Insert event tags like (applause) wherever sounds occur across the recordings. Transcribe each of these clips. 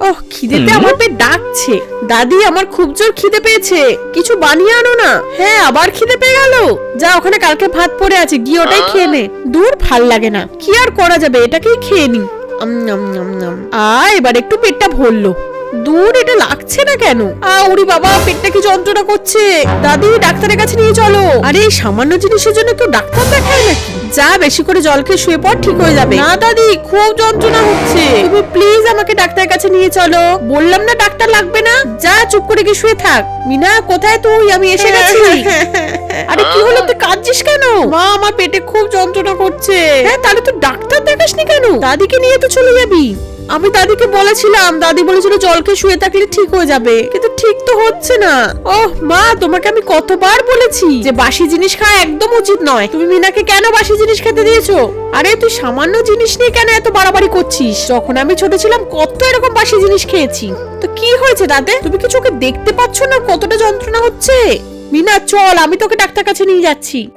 ওহ খিদেতে আমার পেট ডাকছে। দাদি আমার খুব জোর খিদে পেয়েছে। কিছু বানিয়ে আনো না। হ্যাঁ আবার খিদে পেয়ে গেল। যা ওখানে কালকে ভাত পড়ে আছে। গিয়ে ওটাই খেয়ে নে। দূর ভালো লাগে না। কি আর করা যাবে? এটাকেই খেয়ে নি। আ এবার একটু পেটটা ভরলো। দূর এটা লাগছে না কেন? আ উড়ি বাবা পেটটা কি যন্ত্রণা করছে? দাদি ডাক্তারের কাছে নিয়ে চলো। আরে এই সামান্য জিনিসের জন্য কেউ ডাক্তার দেখায় নাকি? যা বেশি করে জল খেয়ে শুয়ে পড় ঠিক হয়ে যাবে। না দাদি খুব যন্ত্রণা হচ্ছে। তুমি আমাকে ডাক্তারের কাছে নিয়ে চলো। বললাম না ডাক্তার লাগবে না। যা চুপ করে গিয়ে শুয়ে থাক। মিনা কোথায় তুই? আমি এসে গেছি। (laughs) আরে কি হলো? তুই কাঁদছিস কেন? মা আমার পেটে খুব যন্ত্রণা করছে। হ্যাঁ তাহলে তুই ডাক্তার দেখাসনি কেন? দাদিকে নিয়ে তো চলে যাবি। আমি দাদিকে বলেছিলাম দাদি বলেছিল জলকে শুয়ে থাকলে ঠিক হয়ে যাবে। কিন্তু ঠিক তো হচ্ছে না। ওহ, মা, তোমাকে আমি কতবার বলেছি যে বাসি জিনিস খাওয়া একদম উচিত নয়। তুমি মিনাকে কেন বাসি জিনিস খেতে দিয়েছ? আরে, তুই সামান্য জিনিস নিয়ে কেন এত বাড়াবাড়ি করছিস? যখন আমি ছোট ছিলাম, কত এরকম বাসি জিনিস খেয়েছি। তো কি হয়েছে তাতে তুমি কি চোখে দেখতে পাচ্ছ না কতটা যন্ত্রণা হচ্ছে? মিনা, চল, আমি তোকে ডাক্তার কাছে নিয়ে যাচ্ছি।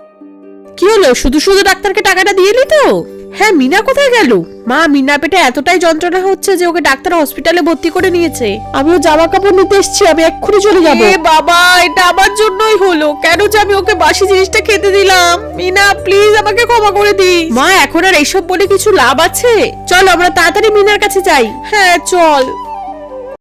কি হলো? শুধু শুধু ডাক্তারকে টাকাটা দিয়ে তো? হ্যাঁ মিনা কোথায় গেল? মা মিনা পেটে এতটাই যন্ত্রণা হচ্ছে যে ওকে ডাক্তার হসপিটালে ভর্তি করে নিয়েছে। আমিও জামা কাপড় নিতে এসেছি আমি এক্ষুনি চলে যাব। বাবা এটা আমার জন্যই হলো। কেন যে আমি ওকে বাসি জিনিসটা খেতে দিলাম? মিনা প্লিজ আমাকে ক্ষমা করে দি মা এখন আর এইসব বলে কিছু লাভ আছে? চল আমরা তাড়াতাড়ি মিনার কাছে যাই। হ্যাঁ চল।